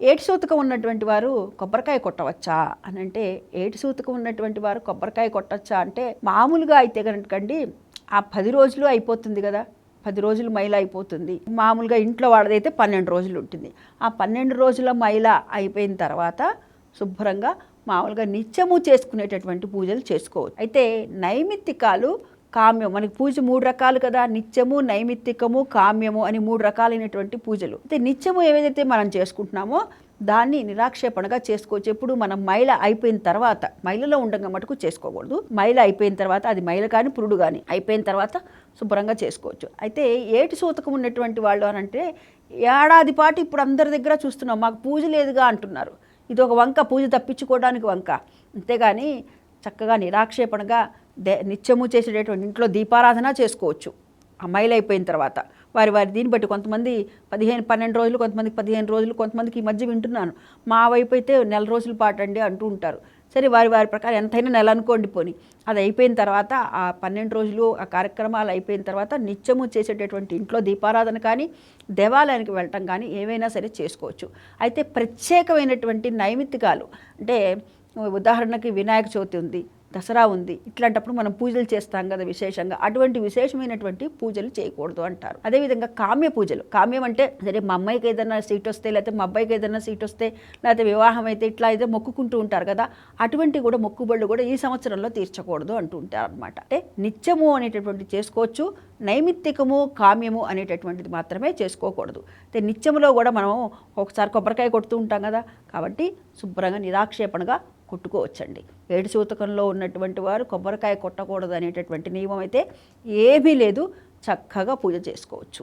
ఏటుసూతకం ఉన్నటువంటి వారు కొబ్బరికాయ కొట్టవచ్చా? అని అంటే ఏటిసూతకం ఉన్నటువంటి వారు కొబ్బరికాయ కొట్టవచ్చా అంటే మామూలుగా అయితే కనుకండి ఆ పది రోజులు అయిపోతుంది కదా పది రోజులు మైల అయిపోతుంది. మామూలుగా ఇంట్లో వాళ్ళదైతే పన్నెండు రోజులు ఉంటుంది. ఆ పన్నెండు రోజుల మైల అయిపోయిన తర్వాత శుభ్రంగా మామూలుగా నిత్యము చేసుకునేటటువంటి పూజలు చేసుకోవచ్చు. అయితే నైమిత్తికాలు కామ్యం. మనకి పూజ మూడు రకాలు కదా. నిత్యము నైమిత్తికము కామ్యము అని మూడు రకాలైనటువంటి పూజలు. అయితే నిత్యము ఏదైతే మనం చేసుకుంటున్నామో దాన్ని నిరాక్షేపణగా చేసుకోవచ్చు. ఎప్పుడు మనం మైల అయిపోయిన తర్వాత మైలలో ఉండగా మటుకు చేసుకోకూడదు. మైల అయిపోయిన తర్వాత అది మైల కానీ పురుడు కానీ అయిపోయిన తర్వాత శుభ్రంగా చేసుకోవచ్చు. అయితే ఏటి సూతకం ఉన్నటువంటి వాళ్ళు అని అంటే ఏడాది పాటు ఇప్పుడు అందరి దగ్గర చూస్తున్నాం. మాకు పూజ లేదుగా అంటున్నారు. ఇది ఒక వంక పూజ తప్పించుకోవడానికి వంక. అంతేగాని చక్కగా నిరాక్షేపణగా దే నిత్యము చేసేటటువంటి ఇంట్లో దీపారాధన చేసుకోవచ్చు. అమ్మాయిలు అయిపోయిన తర్వాత. వారి వారి దీన్ని బట్టి కొంతమంది పదిహేను పన్నెండు రోజులు కొంతమందికి పదిహేను రోజులు కొంతమందికి ఈ మధ్య వింటున్నాను. మా వైపు అయితే నెల రోజుల పాటు అండి అంటూ ఉంటారు. సరే వారి వారి ప్రకారం ఎంతైనా నెల అనుకోండి పోని. అది అయిపోయిన తర్వాత ఆ పన్నెండు రోజులు ఆ కార్యక్రమాలు అయిపోయిన తర్వాత నిత్యము చేసేటటువంటి ఇంట్లో దీపారాధన కానీ దేవాలయానికి వెళ్ళటం కానీ ఏవైనా సరే చేసుకోవచ్చు. అయితే ప్రత్యేకమైనటువంటి నైమిత్తికాలు. అంటే ఉదాహరణకి వినాయక చవితి ఉంది. దసరా ఉంది. ఇట్లాంటప్పుడు మనం పూజలు చేస్తాం కదా విశేషంగా. అటువంటి విశేషమైనటువంటి పూజలు చేయకూడదు అంటారు. అదేవిధంగా కామ్య పూజలు. కామ్యం అంటే సరే మా అమ్మాయికి ఏదైనా సీట్ వస్తే లేకపోతే మా అబ్బాయికి ఏదైనా సీట్ వస్తే లేకపోతే వివాహం అయితే ఇట్లా అయితే మొక్కుకుంటూ ఉంటారు కదా అటువంటి కూడా మొక్కుబళ్ళు కూడా ఈ సంవత్సరంలో తీర్చకూడదు అంటూ ఉంటారు అనమాట అంటే నిత్యము అనేటటువంటి చేసుకోవచ్చు నైమిత్తికము కామ్యము అనేటటువంటిది మాత్రమే చేసుకోకూడదు. అయితే నిత్యములో కూడా మనం ఒకసారి కొబ్బరికాయ కొడుతూ ఉంటాం కదా కాబట్టి శుభ్రంగా నిరాక్షేపణగా కొట్టుకోవచ్చండి. ఏడు సూతకంలో ఉన్నటువంటి వారు కొబ్బరికాయ కొట్టకూడదు అనేటటువంటి నియమం అయితే ఏమీ లేదు. చక్కగా పూజ చేసుకోవచ్చు.